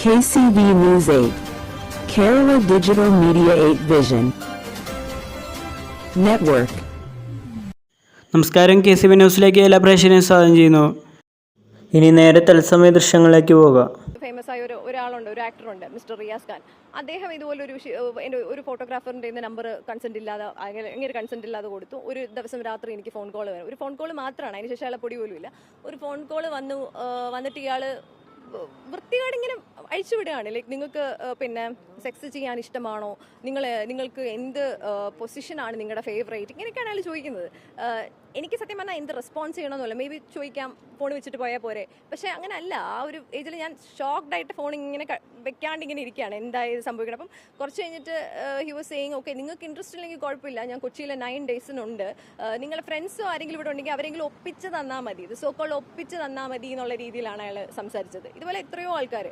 KCV News 8. Kerala Digital Media 8 Vision. Network. നമസ്കാരം K C V ന്യൂസിലേക്ക് എല്ലാ പ്രേക്ഷകരെയും സ്വാഗതം ചെയ്യുന്നു ഇനി നേരെ തത്സമയ ദൃശ്യങ്ങളിലേക്ക് പോകാം ഫേമസ് ആയ ഒരു ഒരാളുണ്ട് ഒരു ആക്ടറുണ്ട് മിസ്റ്റർ റിയാസ് ഖാൻ അദ്ദേഹം ഇതുപോലെ ഒരു എന്റെ ഒരു ഫോട്ടോഗ്രാഫറിന്റെ നമ്പർ കൺസെന്റ് ഇല്ലാതെ അങ്ങനെ ഇങ്ങനെ കൺസെന്റ് ഇല്ലാതെ കൊടുത്തു ഒരു ദിവസം രാത്രി എനിക്ക് ഫോൺ കോൾ വരും ഒരു ഫോൺ കോൾ മാത്രമാണ് അതിനുശേഷം അയാളെ പൊടി പോലും ഇല്ല ഒരു ഫോൺ കോൾ വന്നു വന്നിട്ട് ഇയാൾ വൃത്തികേട് ഇങ്ങനെ അഴിച്ചുവിടുകയാണ്. ലൈക്ക് നിങ്ങൾക്ക് പിന്നെ സെക്സ് ചെയ്യാൻ ഇഷ്ടമാണോ? നിങ്ങൾ നിങ്ങൾക്ക് എന്ത് പൊസിഷനാണ് നിങ്ങളുടെ ഫേവറേറ്റ് ഇങ്ങനെയൊക്കെയാണ് അയാൾ ചോദിക്കുന്നത്. എനിക്ക് സത്യം പറഞ്ഞാൽ എന്ത് റെസ്പോൺസ് ചെയ്യണമെന്നില്ല. മേ ബി ചോദിക്കാം ഫോൺ വെച്ചിട്ട് പോയാൽ പോരെ. പക്ഷേ അങ്ങനെ അല്ല ആ ഒരു ഏജിൽ ഞാൻ ഷോക്ക്ഡ് ആയിട്ട് ഫോൺ ഇങ്ങനെ വെക്കാണ്ട് ഇങ്ങനെ ഇരിക്കുകയാണ്. എന്തായത് സംഭവിക്കണം? അപ്പം കുറച്ച് കഴിഞ്ഞിട്ട് ഹി വാസ് സെയിങ് ഓക്കെ നിങ്ങൾക്ക് ഇൻട്രസ്റ്റ് ഇല്ലെങ്കിൽ കുഴപ്പമില്ല. ഞാൻ കൊച്ചിയിലെ നയൻ ഡേയ്സിനുണ്ട് നിങ്ങളുടെ ഫ്രണ്ട്സോ ആരെങ്കിലും ഇവിടെ ഉണ്ടെങ്കിൽ അവരെങ്കിലും ഒപ്പിച്ച് തന്നാൽ മതി. ഇത് സോക്കോൾ ഒപ്പിച്ച് തന്നാൽ മതി എന്നുള്ള രീതിയിലാണ് അയാൾ സംസാരിച്ചത്. ഇതുപോലെ എത്രയോ ആൾക്കാർ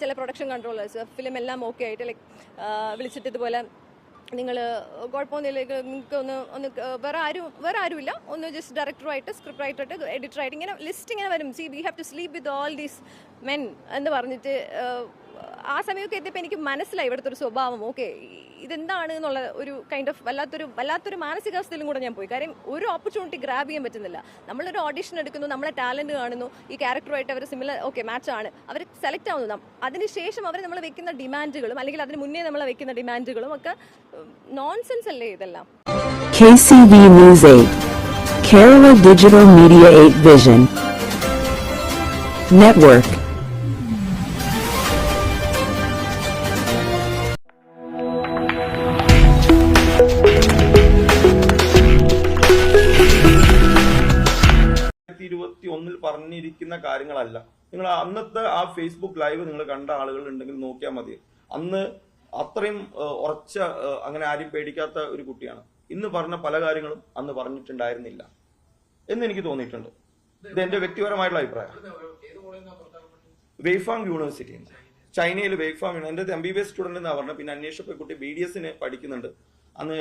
ചില പ്രൊഡക്ഷൻ കൺട്രോളേഴ്സ് ഫിലിം എല്ലാം ഓക്കെ ആയിട്ട് ലൈക്ക് വിളിച്ചിട്ട് ഇതുപോലെ നിങ്ങൾ കുഴപ്പമൊന്നുമില്ല നിങ്ങൾക്ക് ഒന്ന് ഒന്ന് വേറെ ആരും വേറെ ആരുമില്ല. ഒന്ന് ജസ്റ്റ് ഡയറക്ടറുമായിട്ട് സ്ക്രിപ്റ്റ് റൈറ്ററായിട്ട് എഡിറ്ററായിട്ട് ഇങ്ങനെ ലിസ്റ്റ് ഇങ്ങനെ വരും. See we have to sleep with all these men എന്ന് പറഞ്ഞിട്ട് ആ സമയമൊക്കെ എത്തിയപ്പോൾ എനിക്ക് മനസ്സിലായി ഇവിടുത്തെ ഒരു സ്വഭാവം ഓക്കെ ഇതെന്താണ് എന്നുള്ള ഒരു കൈൻഡ് ഓഫ് വല്ലാത്തൊരു വല്ലാത്തൊരു മാനസികാവസ്ഥയിലും കൂടെ ഞാൻ പോയി കാര്യം ഒരു ഓപ്പർച്യൂണിറ്റി ഗ്രാബ് ചെയ്യാൻ പറ്റുന്നില്ല നമ്മളൊരു ഓഡിഷൻ എടുക്കുന്നു നമ്മളെ ടാലന്റ് കാണുന്നു ഈ ക്യാരക്ടറുമായിട്ട് അവർ സിമിലർ ഓക്കെ മാച്ച് ആണ് അവർ സെലക്ട് ആവുന്നു അതിനുശേഷം അവർ നമ്മൾ വെക്കുന്ന ഡിമാൻഡുകളും അല്ലെങ്കിൽ അതിന് മുന്നേ നമ്മൾ വെക്കുന്ന ഡിമാൻഡുകളും ഒക്കെ നോൺസെൻസ് അല്ലേ ഇതെല്ലാം KCV News 8. Kerala Digital Media 8 Vision. Network. പറഞ്ഞിരിക്കുന്ന കാര്യങ്ങളല്ല. നിങ്ങൾ അന്നത്തെ ആ ഫേസ്ബുക്ക് ലൈവ് നിങ്ങൾ കണ്ട ആളുകൾ ഉണ്ടെങ്കിൽ നോക്കിയാൽ മതി. അന്ന് അത്രയും ഉറച്ച അങ്ങനെ ആരും പേടിക്കാത്ത ഒരു കുട്ടിയാണ്. ഇന്ന് പറഞ്ഞ പല കാര്യങ്ങളും അന്ന് പറഞ്ഞിട്ടുണ്ടായിരുന്നില്ല. എന്ന് എനിക്ക് തോന്നിയിട്ടുണ്ട്. ഇത് എന്റെ വ്യക്തിപരമായിട്ടുള്ള അഭിപ്രായം വെയ്ഫാങ് യൂണിവേഴ്സിറ്റി ചൈനയിൽ വെയ്ഫാങ് എന്റെ M B B S student എന്നാ പറഞ്ഞത്. പിന്നെ അന്വേഷിച്ചപ്പോൾ കുട്ടി ബി ഡി എസിന് പഠിക്കുന്നുണ്ട്. അന്ന്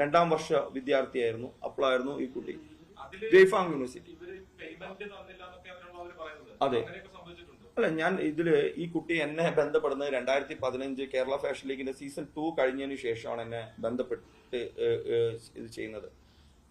രണ്ടാം വർഷ വിദ്യാർത്ഥിയായിരുന്നു. അപ്പോഴായിരുന്നു ഈ കുട്ടി. Weifang university. അതെ. അല്ല ഞാൻ ഇതിൽ ഈ കുട്ടി എന്നെ ബന്ധപ്പെടുന്നത് രണ്ടായിരത്തി പതിനഞ്ച് കേരള ഫാഷൻ ലീഗിന്റെ സീസൺ ടു കഴിഞ്ഞതിന് ശേഷമാണ് എന്നെ ബന്ധപ്പെട്ട് ഇത് ചെയ്യുന്നത്.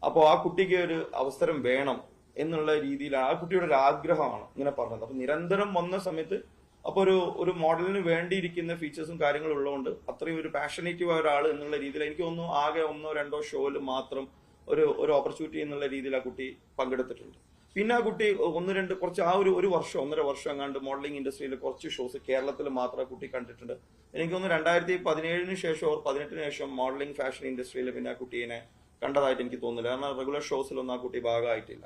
അപ്പോൾ ആ കുട്ടിക്ക് ഒരു അവസരം വേണം എന്നുള്ള രീതിയിൽ ആ കുട്ടിയുടെ ഒരു ആഗ്രഹമാണ് ഇങ്ങനെ പറഞ്ഞത്. അപ്പൊ നിരന്തരം വന്ന സമയത്ത് അപ്പൊ ഒരു ഒരു മോഡലിന് വേണ്ടിയിരിക്കുന്ന ഫീച്ചേഴ്സും കാര്യങ്ങളും ഉള്ളതുകൊണ്ട് അത്രയും ഒരു പാഷനേറ്റീവ് ആയ ഒരാൾ എന്നുള്ള രീതിയിൽ എനിക്ക് തോന്നുന്നു ആകെ ഒന്നോ രണ്ടോ ഷോയിൽ മാത്രം ഒരു ഒരു ഓപ്പർച്യൂണിറ്റി എന്നുള്ള രീതിയിൽ ആ കുട്ടി പങ്കെടുത്തിട്ടുണ്ട്. പിന്നെ ആ കുട്ടി ഒന്ന് രണ്ട് കുറച്ച് ആ ഒരു ഒരു വർഷം ഒന്നര വർഷം എങ്ങാണ്ട് മോഡലിംഗ് ഇൻഡസ്ട്രിയിൽ കുറച്ച് ഷോസ് കേരളത്തിൽ മാത്രം ആ കുട്ടി കണ്ടിട്ടുണ്ട്. എനിക്ക് തോന്നുന്നു രണ്ടായിരത്തി പതിനേഴിന് ശേഷം ഓർ പതിനെട്ടിന് ശേഷം മോഡലിംഗ് ഫാഷൻ ഇൻഡസ്ട്രിയിൽ പിന്നെ ആ കുട്ടീനെ കണ്ടതായിട്ട് എനിക്ക് തോന്നുന്നില്ല. കാരണം റെഗുലർ ഷോസിലൊന്നും ആ കുട്ടി ഭാഗമായിട്ടില്ല.